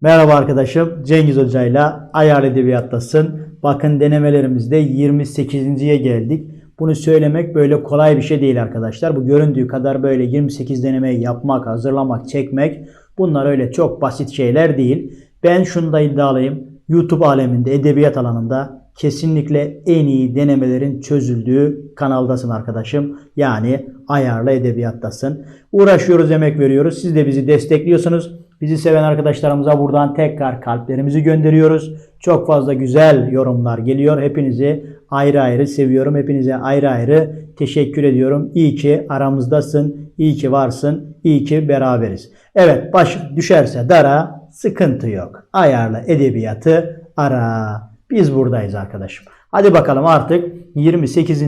Merhaba arkadaşım. Cengiz Hoca ile Ayar Edebiyat'tasın. Bakın denemelerimizde 28.ye geldik. Bunu söylemek böyle kolay bir şey değil arkadaşlar. Bu göründüğü kadar böyle 28 denemeyi yapmak, hazırlamak, çekmek bunlar öyle çok basit şeyler değil. Ben şunda iddialıyım. YouTube aleminde, edebiyat alanında kesinlikle en iyi denemelerin çözüldüğü kanaldasın arkadaşım. Yani ayarlı edebiyattasın. Uğraşıyoruz, emek veriyoruz. Siz de bizi destekliyorsunuz. Bizi seven arkadaşlarımıza buradan tekrar kalplerimizi gönderiyoruz. Çok fazla güzel yorumlar geliyor. Hepinizi ayrı ayrı seviyorum. Hepinize ayrı ayrı teşekkür ediyorum. İyi ki aramızdasın. İyi ki varsın. İyi ki beraberiz. Evet baş düşerse dara sıkıntı yok. Ayarla edebiyatı ara. Biz buradayız arkadaşım. Hadi bakalım artık 28.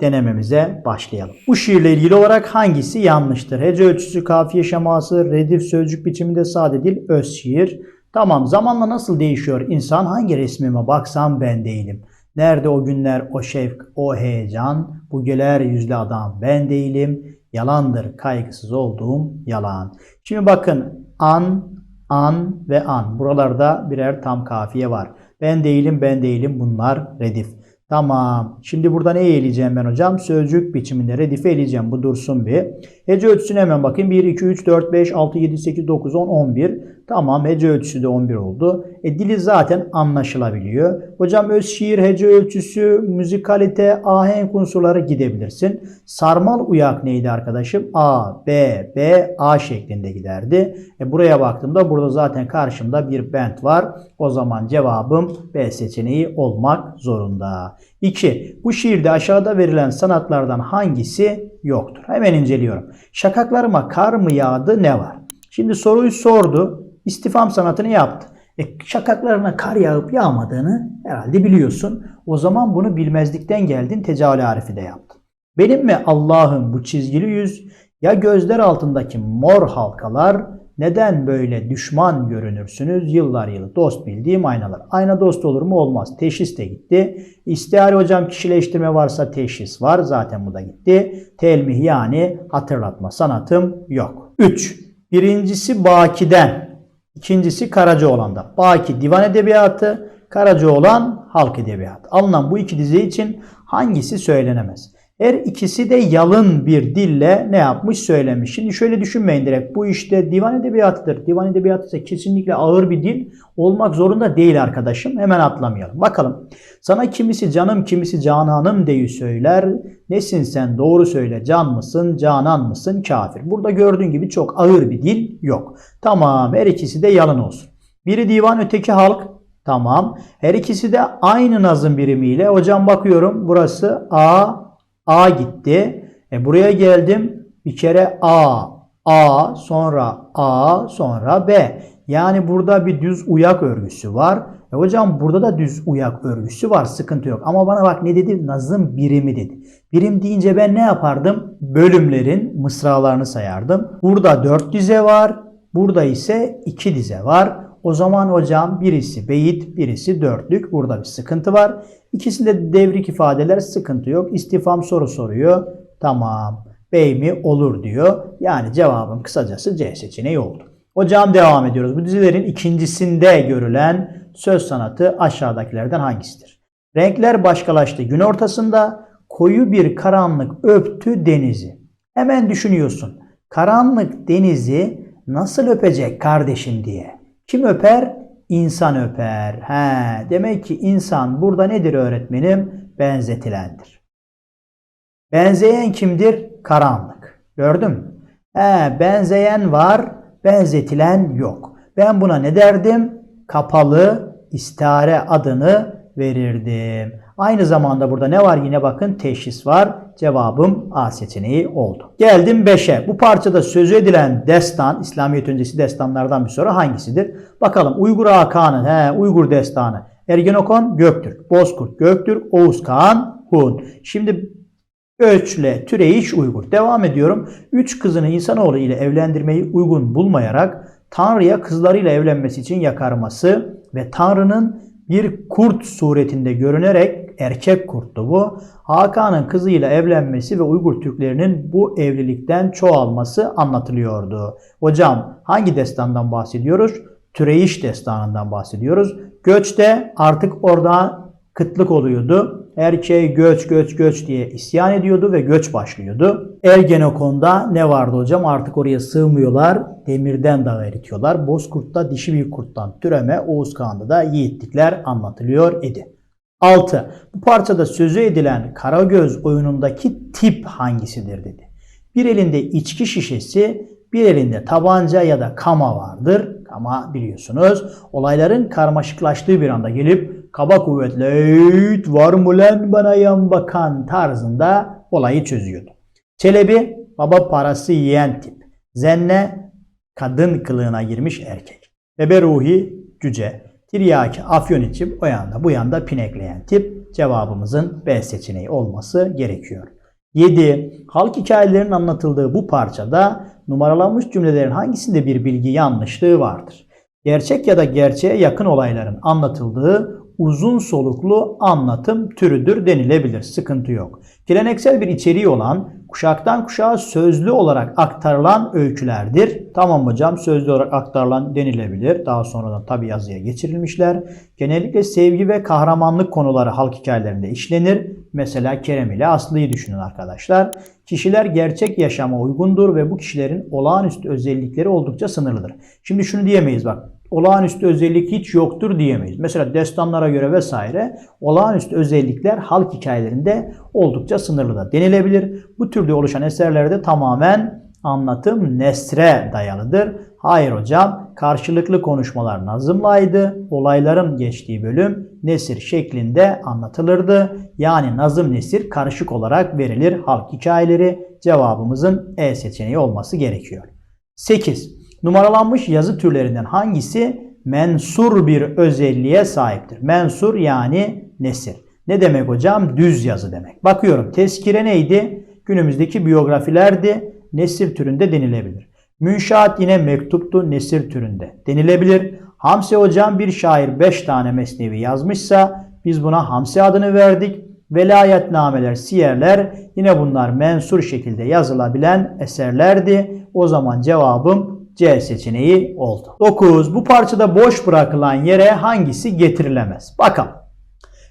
denememize başlayalım. Bu şiirle ilgili olarak hangisi yanlıştır? Hece ölçüsü, kafiye şeması, redif sözcük biçiminde sade dil, öz şiir. Tamam zamanla nasıl değişiyor insan? Hangi resmime baksam ben değilim. Nerede o günler, o şevk, o heyecan? Bu güler yüzlü adam ben değilim. Yalandır kaygısız olduğum yalan. Şimdi bakın an, an ve an. Buralarda birer tam kafiye var. Ben değilim, ben değilim bunlar redif. Tamam. Şimdi burada ne eleyeceğim ben hocam? Sözcük biçiminde redife eleyeceğim. Bu dursun bir. Hece ölçüsüne hemen bakayım. 1, 2, 3, 4, 5, 6, 7, 8, 9, 10, 11. Tamam hece ölçüsü de 11 oldu. E, dili zaten anlaşılabiliyor. Hocam öz şiir, hece ölçüsü, müzikalite, ahenk unsurları gidebilirsin. Sarmal uyak neydi arkadaşım? A, B, B, A şeklinde giderdi. E, buraya baktığımda burada zaten karşımda bir bent var. O zaman cevabım B seçeneği olmak zorunda. 2. Bu şiirde aşağıda verilen sanatlardan hangisi yoktur? Hemen inceliyorum. Şakaklarıma kar mı yağdı ne var? Şimdi soruyu sordu. İstifam sanatını yaptı. E, şakaklarına kar yağıp yağmadığını herhalde biliyorsun. O zaman bunu bilmezlikten geldin tecavüle harifi de yaptın. Benim mi Allah'ım bu çizgili yüz ya gözler altındaki mor halkalar neden böyle düşman görünürsünüz yıllar yılı dost bildiğim aynalar. Ayna dost olur mu olmaz. Teşhis de gitti. İstihari hocam kişileştirme varsa teşhis var. Zaten bu da gitti. Telmih yani hatırlatma sanatım yok. 3. Birincisi Baki'den. İkincisi Karacaoğlan'da. Baki divan edebiyatı, Karacaoğlan halk edebiyatı. Alınan bu iki dizi için hangisi söylenemez? Her ikisi de yalın bir dille ne yapmış söylemiş. Şimdi şöyle düşünmeyin direkt. Bu işte divan edebiyatıdır. Divan edebiyatı ise kesinlikle ağır bir dil olmak zorunda değil arkadaşım. Hemen atlamayalım. Bakalım. Sana kimisi canım kimisi cananım deyi söyler. Nesin sen doğru söyle can mısın canan mısın kafir. Burada gördüğün gibi çok ağır bir dil yok. Tamam her ikisi de yalın olsun. Biri divan öteki halk. Tamam. Her ikisi de aynı nazım birimiyle. Hocam bakıyorum burası A A gitti. E buraya geldim. Bir kere A, A, sonra A, sonra B. Yani burada bir düz uyak örgüsü var. E hocam burada da düz uyak örgüsü var. Sıkıntı yok. Ama bana bak ne dedi? Nazım birimi dedi. Birim deyince ben ne yapardım? Bölümlerin mısralarını sayardım. Burada dört dize var. Burada ise iki dize var. O zaman hocam birisi beyit, birisi dörtlük. Burada bir sıkıntı var. İkisinde devrik ifadeler sıkıntı yok. İstifam soru soruyor. Tamam. Bey mi olur diyor. Yani cevabım kısacası C seçeneği oldu. Hocam devam ediyoruz. Bu dizilerin ikincisinde görülen söz sanatı aşağıdakilerden hangisidir? Renkler başkalaştı gün ortasında. Koyu bir karanlık öptü denizi. Hemen düşünüyorsun. Karanlık denizi nasıl öpecek kardeşim diye. Kim öper? İnsan öper. He, demek ki insan burada nedir öğretmenim? Benzetilendir. Benzeyen kimdir? Karanlık. Gördün mü? He, benzeyen var, benzetilen yok. Ben buna ne derdim? Kapalı istare adını verirdim. Aynı zamanda burada ne var yine bakın teşhis var. Cevabım A seçeneği oldu. Geldim 5'e. Bu parçada sözü edilen destan, İslamiyet öncesi destanlardan bir soru hangisidir? Bakalım Uygur Hakan'ın, he Uygur destanı. Ergenekon Göktürk, Bozkurt Göktürk, Oğuz Kağan Hun. Şimdi Göçle Türeyiş Uygur. Devam ediyorum. Üç kızını insanoğlu ile evlendirmeyi uygun bulmayarak Tanrı'ya kızlarıyla evlenmesi için yakarması ve Tanrı'nın bir kurt suretinde görünerek erkek kurttu bu. Hakan'ın kızıyla evlenmesi ve Uygur Türklerinin bu evlilikten çoğalması anlatılıyordu. Hocam hangi destandan bahsediyoruz? Türeyiş destanından bahsediyoruz. Göç de artık orada kıtlık oluyordu. Erkeği göç göç göç diye isyan ediyordu ve göç başlıyordu. Ergenekon'da ne vardı hocam? Artık oraya sığmıyorlar. Demirden dağı eritiyorlar. Bozkurt'ta dişi büyük kurttan türeme, Oğuz Kağan'da da yiğitlikler anlatılıyor idi. 6. Bu parçada sözü edilen Karagöz oyunundaki tip hangisidir dedi. Bir elinde içki şişesi, bir elinde tabanca ya da kama vardır. Kama biliyorsunuz olayların karmaşıklaştığı bir anda gelip kaba kuvvetle "Eyt, var mı lan bana yan bakan tarzında olayı çözüyordu. Çelebi baba parası yiyen tip. Zenne kadın kılığına girmiş erkek. Bebe ruhi cüce. Tiryaki afyon içip o yanda bu yanda pinekleyen tip cevabımızın B seçeneği olması gerekiyor. 7. Halk hikayelerinin anlatıldığı bu parçada numaralanmış cümlelerin hangisinde bir bilgi yanlışlığı vardır? Gerçek ya da gerçeğe yakın olayların anlatıldığı uzun soluklu anlatım türüdür denilebilir. Sıkıntı yok. Geleneksel bir içeriği olan kuşaktan kuşağa sözlü olarak aktarılan öykülerdir. Tamam hocam sözlü olarak aktarılan denilebilir. Daha sonradan tabi yazıya geçirilmişler. Genellikle sevgi ve kahramanlık konuları halk hikayelerinde işlenir. Mesela Kerem ile Aslı'yı düşünün arkadaşlar. Kişiler gerçek yaşama uygundur ve bu kişilerin olağanüstü özellikleri oldukça sınırlıdır. Şimdi şunu diyemeyiz bak olağanüstü özellik hiç yoktur diyemeyiz. Mesela destanlara göre vesaire olağanüstü özellikler halk hikayelerinde oldukça sınırlı da denilebilir. Bu türde oluşan eserlerde tamamen anlatım nesre dayalıdır. Hayır hocam karşılıklı konuşmalar nazımlaydı. Olayların geçtiği bölüm nesir şeklinde anlatılırdı. Yani nazım nesir karışık olarak verilir halk hikayeleri. Cevabımızın E seçeneği olması gerekiyor. 8. Numaralanmış yazı türlerinden hangisi mensur bir özelliğe sahiptir? Mensur yani nesir. Ne demek hocam? Düz yazı demek. Bakıyorum tezkire neydi? Günümüzdeki biyografilerdi. Nesir türünde denilebilir. Münşaat yine mektuptu nesir türünde denilebilir. Hamsi hocam bir şair 5 tane mesnevi yazmışsa biz buna Hamsi adını verdik. Velayetnameler, siyerler yine bunlar mensur şekilde yazılabilen eserlerdi. O zaman cevabım C seçeneği oldu. 9. Bu parçada boş bırakılan yere hangisi getirilemez? Bakalım.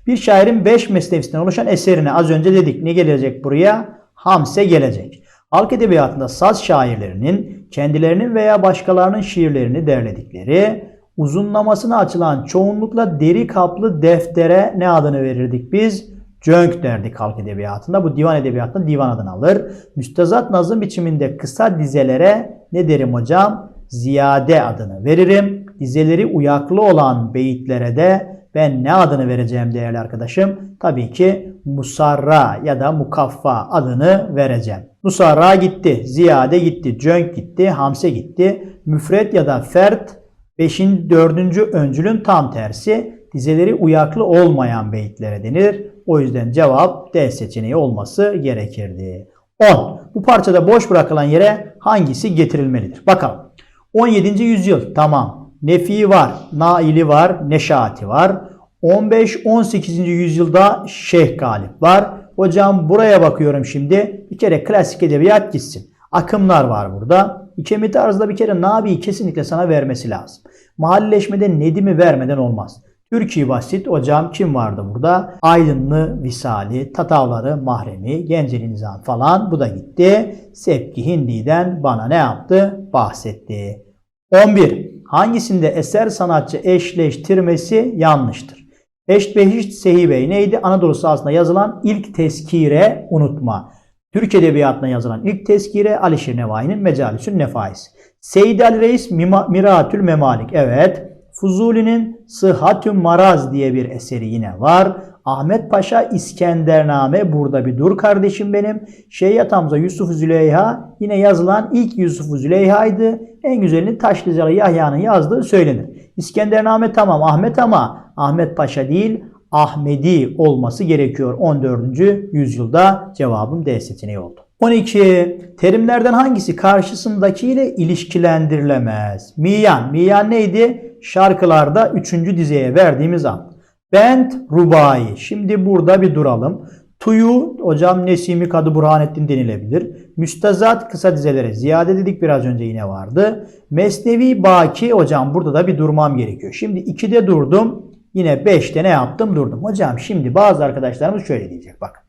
Bir şairin 5 mesnevisinden oluşan eserine az önce dedik. Ne gelecek buraya? Hamse gelecek. Halk edebiyatında saz şairlerinin kendilerinin veya başkalarının şiirlerini derledikleri, uzunlamasına açılan çoğunlukla deri kaplı deftere ne adını verirdik biz? Cönk derdik halk edebiyatında. Bu divan edebiyatında divan adını alır. Müstezat nazım biçiminde kısa dizelere ne derim hocam? Ziyade adını veririm. Dizeleri uyaklı olan beyitlere de ben ne adını vereceğim değerli arkadaşım? Tabii ki musarra ya da mukaffa adını vereceğim. Musarra gitti, ziyade gitti, cönk gitti, hamse gitti. Müfret ya da fert 5. 4. öncülün tam tersi dizeleri uyaklı olmayan beyitlere denir. O yüzden cevap D seçeneği olması gerekirdi. 10. Bu parçada boş bırakılan yere hangisi getirilmelidir? Bakalım. 17. yüzyıl tamam. Nefi var, Naili var, Neşati var. 15-18. yüzyılda Şeyh Galip var. Hocam buraya bakıyorum şimdi. Bir kere klasik edebiyat gitsin. Akımlar var burada. İkemi tarzda bir kere Nabi'yi kesinlikle sana vermesi lazım. Mahalleşmede Nedim'i vermeden olmaz. Türkiye basit hocam kim vardı burada? Aydınlı Visali, Tatavları, Mahremi, Genceli Nizam falan bu da gitti. Sepki Hindi'den bana ne yaptı? Bahsetti. 11. Hangisinde eser sanatçı eşleştirmesi yanlıştır? Eşbehiş Sehibey neydi? Anadolu sahasında yazılan ilk tezkire unutma. Türk Edebiyatı'na yazılan ilk tezkire Alişir Nevai'nin Mecalisün Nefais. Seyyid Ali Reis Miratül Memalik. Evet. Fuzuli'nin Sıhhatü Maraz diye bir eseri yine var. Ahmet Paşa İskendername burada bir dur kardeşim benim. Şeyyat Hamza Yusuf Züleyha yine yazılan ilk Yusuf Züleyha'ydı. En güzelini Taşlıcalı Yahya'nın yazdığı söylenir. İskendername tamam Ahmet ama Ahmet Paşa değil Ahmedi olması gerekiyor 14. yüzyılda cevabım D seçeneği oldu. 12. Terimlerden hangisi karşısındakiyle ilişkilendirilemez? Miyan. Miyan neydi? Şarkılarda 3. dizeye verdiğimiz an. Bent, rubai. Şimdi burada bir duralım. Tuyu hocam Nesimi Kadı Burhanettin denilebilir. Müstezat kısa dizelere ziyade dedik biraz önce yine vardı. Mesnevi Baki hocam burada da bir durmam gerekiyor. Şimdi 2'de durdum. Yine 5'te ne yaptım durdum. Hocam şimdi bazı arkadaşlarımız şöyle diyecek bakın.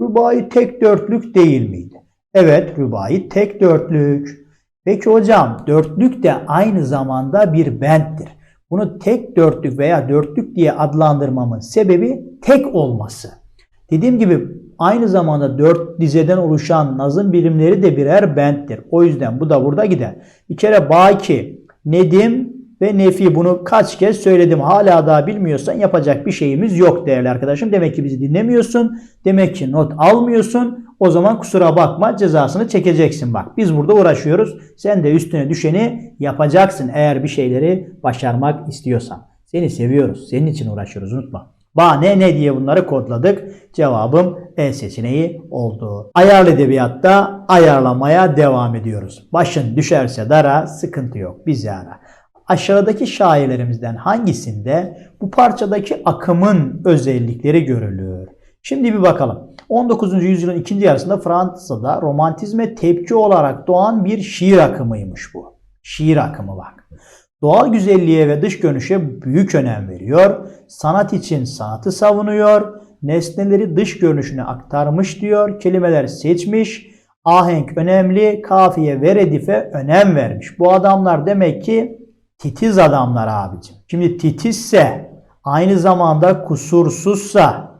Rübai tek dörtlük değil miydi? Evet rübai tek dörtlük. Peki hocam dörtlük de aynı zamanda bir benttir. Bunu tek dörtlük veya dörtlük diye adlandırmamın sebebi tek olması. Dediğim gibi aynı zamanda dört dizeden oluşan nazım birimleri de birer benttir. O yüzden bu da burada gider. Bir kere Baki, Nedim ve Nefi bunu kaç kez söyledim. Hala daha bilmiyorsan yapacak bir şeyimiz yok değerli arkadaşım. Demek ki bizi dinlemiyorsun. Demek ki not almıyorsun. O zaman kusura bakma cezasını çekeceksin bak. Biz burada uğraşıyoruz. Sen de üstüne düşeni yapacaksın eğer bir şeyleri başarmak istiyorsan. Seni seviyoruz. Senin için uğraşıyoruz unutma. Bahane ne diye bunları kodladık. Cevabım E seçeneği oldu. Ayarlı edebiyatta ayarlamaya devam ediyoruz. Başın düşerse dara sıkıntı yok. Bizi ara. Aşağıdaki şairlerimizden hangisinde bu parçadaki akımın özellikleri görülür? Şimdi bir bakalım. 19. yüzyılın ikinci yarısında Fransa'da romantizme tepki olarak doğan bir şiir akımıymış bu. Şiir akımı bak. Doğal güzelliğe ve dış görünüşe büyük önem veriyor. Sanat için sanatı savunuyor. Nesneleri dış görünüşüne aktarmış diyor. Kelimeler seçmiş. Ahenk önemli. Kafiye ve redife önem vermiş. Bu adamlar demek ki titiz adamlar abicim. Şimdi titizse aynı zamanda kusursuzsa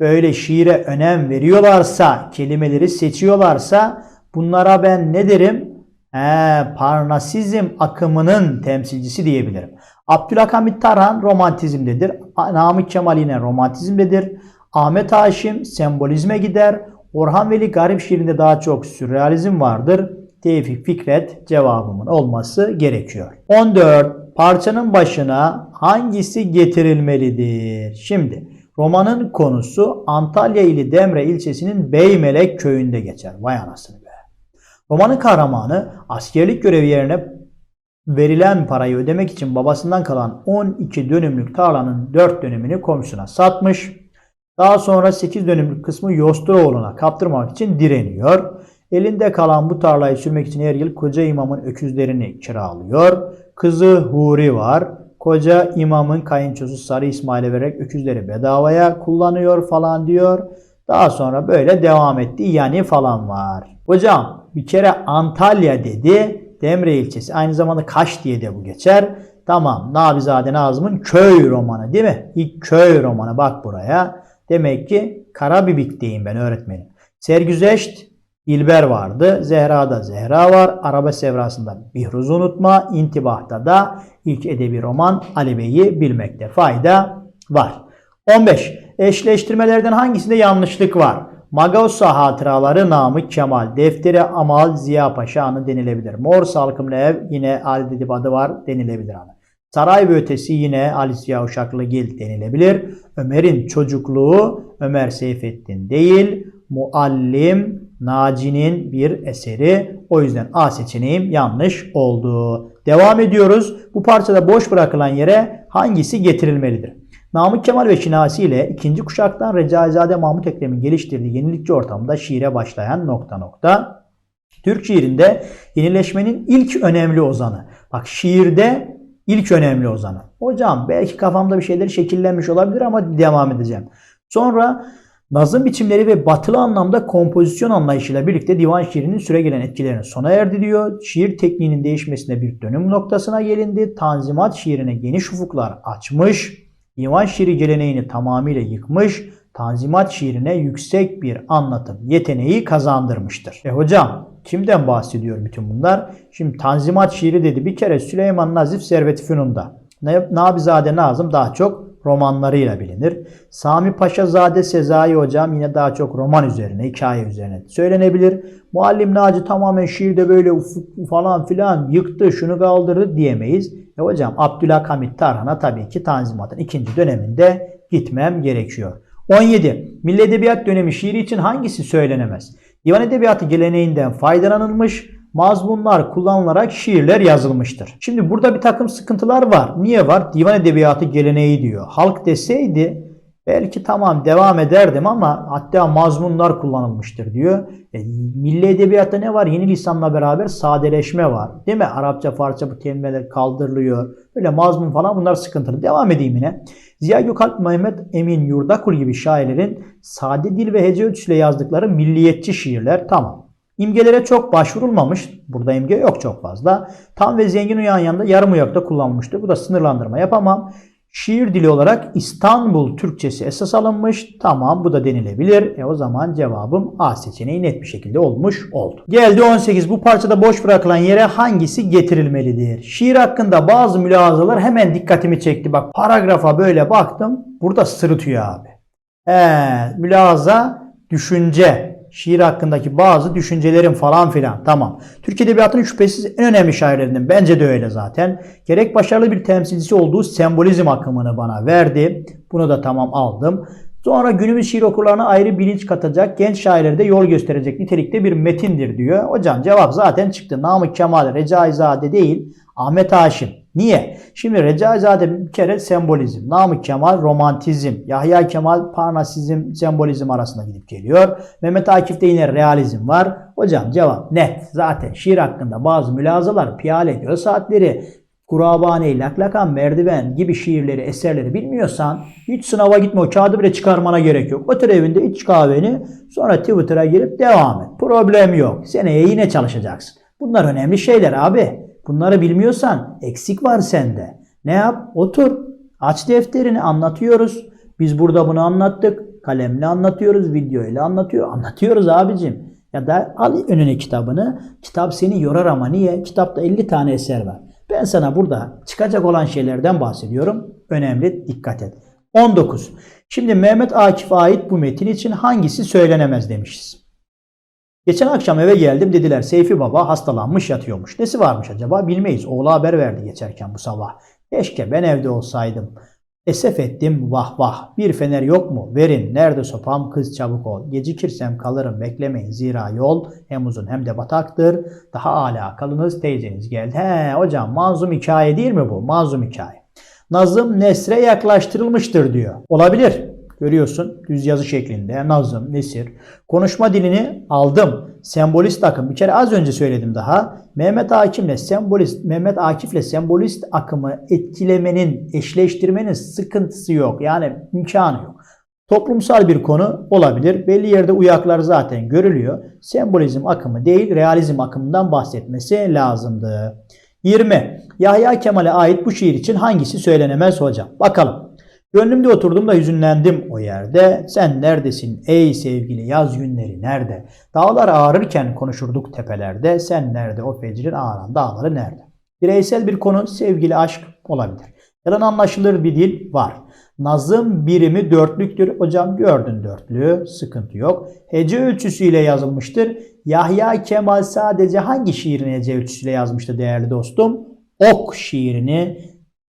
böyle şiire önem veriyorlarsa, kelimeleri seçiyorlarsa bunlara ben ne derim? He, Parnasizm akımının temsilcisi diyebilirim. Abdülhamit Tarhan romantizmdedir. Namık Kemal yine romantizmdedir. Ahmet Haşim sembolizme gider. Orhan Veli garip şiirinde daha çok sürrealizm vardır. Tevfik Fikret cevabımın olması gerekiyor. 14. Parçanın başına hangisi getirilmelidir? Şimdi romanın konusu Antalya ili Demre ilçesinin Beymelek köyünde geçer. Vay anasını be. Romanın kahramanı askerlik görevi yerine verilen parayı ödemek için babasından kalan 12 dönümlük tarlanın 4 dönümünü komşusuna satmış. Daha sonra 8 dönümlük kısmı Yosturoğlu'na kaptırmak için direniyor. Elinde kalan bu tarlayı sürmek için her yıl koca imamın öküzlerini kiralıyor. Kızı Huri var. Koca imamın kayınçosu Sarı İsmail'e vererek öküzleri bedavaya kullanıyor falan diyor. Daha sonra böyle devam etti yani falan var. Hocam bir kere Antalya dedi. Demre ilçesi aynı zamanda Kaş diye de bu geçer. Tamam Nabizade Nazım'ın köy romanı değil mi? İlk köy romanı bak buraya. Demek ki Karabibik'teyim ben öğretmenim. Sergüzeşt İlber vardı. Zehra'da Zehra var. Araba Sevrası'nda Bihruz'u unutma. İntibah'ta da ilk edebi roman Ali Bey'i bilmekte fayda var. 15. Eşleştirmelerden hangisinde yanlışlık var? Magausa hatıraları Namık Kemal, Defteri Amal Ziya Paşa anı denilebilir. Mor Salkımlı Ev yine Ali Dedip adı var denilebilir anı. Saray ve ötesi yine Ali Ziya Uşaklıgil denilebilir. Ömer'in çocukluğu Ömer Seyfettin değil, Muallim Naci'nin bir eseri. O yüzden A seçeneğim yanlış oldu. Devam ediyoruz. Bu parçada boş bırakılan yere hangisi getirilmelidir? Namık Kemal ve Şinasi ile ikinci kuşaktan Recaizade Mahmut Ekrem'in geliştirdiği yenilikçi ortamda şiire başlayan nokta nokta. Türk şiirinde yenileşmenin ilk önemli ozanı. Bak şiirde ilk önemli ozanı. Hocam belki kafamda bir şeyler şekillenmiş olabilir ama devam edeceğim. Sonra nazım biçimleri ve batılı anlamda kompozisyon anlayışıyla birlikte divan şiirinin süregelen etkilerini sona erdiriyor. Şiir tekniğinin değişmesine bir dönüm noktasına gelindi. Tanzimat şiirine geniş ufuklar açmış. Divan şiiri geleneğini tamamıyla yıkmış, Tanzimat şiirine yüksek bir anlatım yeteneği kazandırmıştır. E hocam kimden bahsediyor bütün bunlar? Şimdi Tanzimat şiiri dedi bir kere Süleyman Nazif Servet Fünun'da. Nabizade Nazım daha çok romanlarıyla bilinir. Sami Paşazade Sezai hocam yine daha çok roman üzerine, hikaye üzerine söylenebilir. Muallim Naci tamamen şiirde böyle ufuk falan filan yıktı, şunu kaldırdı diyemeyiz. E hocam Abdülhamit Tarhan'a tabii ki Tanzimat'ın ikinci döneminde gitmem gerekiyor. 17. Milli Edebiyat dönemi şiiri için hangisi söylenemez? Divan Edebiyatı geleneğinden faydalanılmış, mazmunlar kullanılarak şiirler yazılmıştır. Şimdi burada bir takım sıkıntılar var. Niye var? Divan Edebiyatı geleneği diyor. Halk deseydi Belki tamam devam ederdim ama hatta mazmunlar kullanılmıştır diyor. E, milli edebiyatta ne var? Yeni lisanla beraber sadeleşme var. Değil mi? Arapça, Farsça bu kelimeler kaldırılıyor. Böyle mazmun falan bunlar sıkıntılı. Devam edeyim yine. Ziya Gökalp, Mehmet Emin Yurdakul gibi şairlerin sade dil ve hece ölçüsüyle yazdıkları milliyetçi şiirler tamam. İmgelere çok başvurulmamış. Burada imge yok çok fazla. Tam ve zengin uyan yanında yarım uyakta kullanılmıştır. Bu da sınırlandırma yapamam. Şiir dili olarak İstanbul Türkçesi esas alınmış. Tamam bu da denilebilir. E o zaman cevabım A seçeneği net bir şekilde olmuş oldu. Geldi 18. Bu parçada boş bırakılan yere hangisi getirilmelidir? Şiir hakkında bazı mülahazalar hemen dikkatimi çekti. Bak paragrafa böyle baktım. Burada sırıtıyor abi. Ee, mülahaza, düşünce, şiir hakkındaki bazı düşüncelerim falan filan. Tamam. Türk Edebiyatı'nın şüphesiz en önemli şairlerinden. Bence de öyle zaten. Gerek başarılı bir temsilcisi olduğu sembolizm akımını bana verdi. Bunu da tamam aldım. Sonra günümüz şiir okurlarına ayrı bilinç katacak, genç şairlere de yol gösterecek nitelikte bir metindir diyor. Hocam cevap zaten çıktı. Namık Kemal Recaizade değil, Ahmet Haşim. Niye? Şimdi Recaizade bir kere sembolizm, Namık Kemal romantizm, Yahya Kemal parnasizm, sembolizm arasında gidip geliyor. Mehmet Akif'te yine realizm var. Hocam cevap net. Zaten şiir hakkında bazı mülazalar, piyale, göz saatleri, Kurabane, Laklakan, Merdiven gibi şiirleri, eserleri bilmiyorsan hiç sınava gitme. O kağıdı bile çıkarmana gerek yok. Otur evinde iç kahveni sonra Twitter'a girip devam et. Problem yok. Seneye yine çalışacaksın. Bunlar önemli şeyler abi. Bunları bilmiyorsan eksik var sende. Ne yap? Otur. Aç defterini anlatıyoruz. Biz burada bunu anlattık. Kalemle anlatıyoruz, videoyla anlatıyor. Anlatıyoruz abicim. Ya da al önüne kitabını. Kitap seni yorar ama niye? Kitapta 50 tane eser var. Ben sana burada çıkacak olan şeylerden bahsediyorum. Önemli dikkat et. 19. Şimdi Mehmet Akif'e ait bu metin için hangisi söylenemez demişiz. Geçen akşam eve geldim dediler Seyfi Baba hastalanmış yatıyormuş. Nesi varmış acaba bilmeyiz. Oğlu haber verdi geçerken bu sabah. Keşke ben evde olsaydım. Esef ettim vah vah. Bir fener yok mu? Verin. Nerede sopam? Kız çabuk ol. Gecikirsem kalırım. Beklemeyin. Zira yol hem uzun hem de bataktır. Daha âlâ kalınız teyzeniz geldi. He hocam mazlum hikaye değil mi bu? Mazlum hikaye. Nazım nesre yaklaştırılmıştır diyor. Olabilir. Görüyorsun düz yazı şeklinde nazım, nesir. Konuşma dilini aldım. Sembolist akım. Bir kere az önce söyledim daha. Mehmet Akif'le sembolist, Mehmet Akif'le sembolist akımı etkilemenin, eşleştirmenin sıkıntısı yok. Yani imkanı yok. Toplumsal bir konu olabilir. Belli yerde uyaklar zaten görülüyor. Sembolizm akımı değil, realizm akımından bahsetmesi lazımdı. 20. Yahya Kemal'e ait bu şiir için hangisi söylenemez hocam? Bakalım. Gönlümde oturdum da hüzünlendim o yerde. Sen neredesin ey sevgili yaz günleri nerede? Dağlar ağrırken konuşurduk tepelerde. Sen nerede o fecrin ağıran dağları nerede? Bireysel bir konu sevgili aşk olabilir. Yalan anlaşılır bir dil var. Nazım birimi dörtlüktür. Hocam gördün dörtlüğü. Sıkıntı yok. Hece ölçüsüyle yazılmıştır. Yahya Kemal sadece hangi şiirini hece ölçüsüyle yazmıştı değerli dostum? Ok şiirini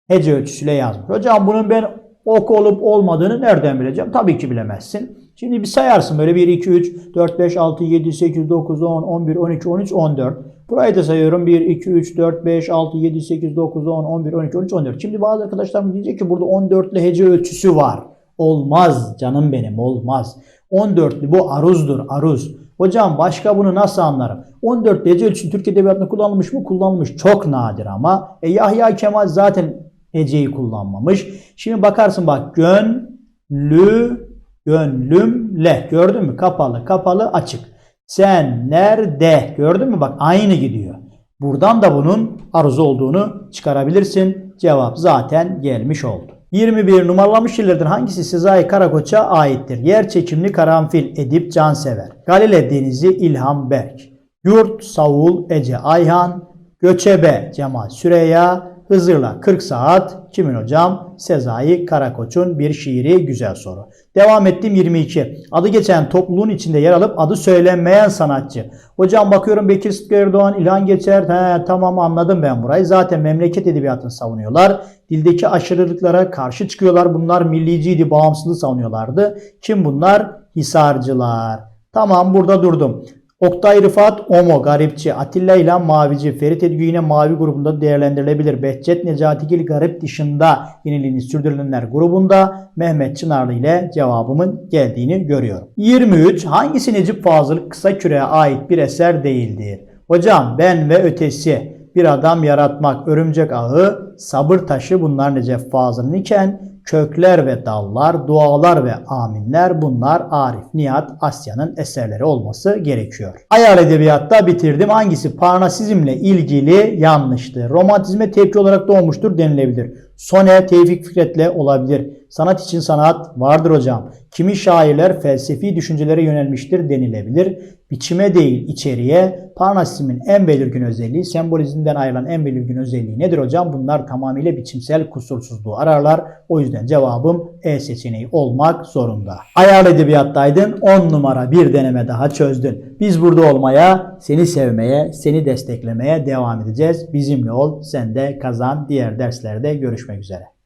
hece ölçüsüyle yazmış. Hocam bunun ben ok olup olmadığını nereden bileceğim? Tabii ki bilemezsin. Şimdi bir sayarsın böyle 1, 2, 3, 4, 5, 6, 7, 8, 9, 10, 11, 12, 13, 14. Burayı da sayıyorum. 1, 2, 3, 4, 5, 6, 7, 8, 9, 10, 11, 12, 13, 14. Şimdi bazı arkadaşlarım diyecek ki burada 14'lü hece ölçüsü var. Olmaz canım benim olmaz. 14'lü bu aruzdur aruz. Hocam başka bunu nasıl anlarım? 14 hece ölçüsü Türk Edebiyatı'nda kullanılmış mı? Kullanılmış. Çok nadir ama. E Yahya Kemal zaten heceyi kullanmamış. Şimdi bakarsın bak gönlü gönlümle gördün mü? Kapalı kapalı açık. Sen nerede? Gördün mü? Bak aynı gidiyor. Buradan da bunun aruz olduğunu çıkarabilirsin. Cevap zaten gelmiş oldu. 21 numaralanmış şiirlerden hangisi Sezai Karakoç'a aittir? Yer çekimli karanfil Edip Cansever. Galile Denizi İlham Berk. Yurt Savul Ece Ayhan. Göçebe Cemal Süreya. Hızır'la 40 saat kimin hocam? Sezai Karakoç'un bir şiiri güzel soru. Devam ettim 22. Adı geçen topluluğun içinde yer alıp adı söylenmeyen sanatçı. Hocam bakıyorum Bekir Sıtkı Erdoğan, İlhan Geçer. He, tamam anladım ben burayı. Zaten memleket edebiyatını savunuyorlar. Dildeki aşırılıklara karşı çıkıyorlar. Bunlar milliciydi, bağımsızlığı savunuyorlardı. Kim bunlar? Hisarcılar. Tamam burada durdum. Oktay Rıfat, Omo, Garipçi, Atilla ile Mavici, Ferit Edgü yine Mavi grubunda değerlendirilebilir. Behçet Necatigil Garip dışında yeniliğini sürdürülenler grubunda Mehmet Çınarlı ile cevabımın geldiğini görüyorum. 23. Hangisi Necip Fazıl kısa küreye ait bir eser değildir? Hocam ben ve ötesi bir adam yaratmak, örümcek ağı, sabır taşı bunlar Necip Fazıl'ın iken kökler ve dallar, dualar ve aminler bunlar Arif Nihat Asya'nın eserleri olması gerekiyor. Ayar edebiyatta bitirdim. Hangisi parnasizmle ilgili yanlıştı? Romantizme tepki olarak doğmuştur denilebilir. Sone Tevfik Fikret'le olabilir. Sanat için sanat vardır hocam. Kimi şairler felsefi düşüncelere yönelmiştir denilebilir. Biçime değil içeriye Parnasizmin en belirgin özelliği, sembolizmden ayrılan en belirgin özelliği nedir hocam? Bunlar tamamıyla biçimsel kusursuzluğu ararlar. O yüzden cevabım E seçeneği olmak zorunda. Ayarlı edebiyattaydın 10 numara bir deneme daha çözdün. Biz burada olmaya, seni sevmeye, seni desteklemeye devam edeceğiz. Bizimle ol, sen de kazan. Diğer derslerde görüşmek üzere.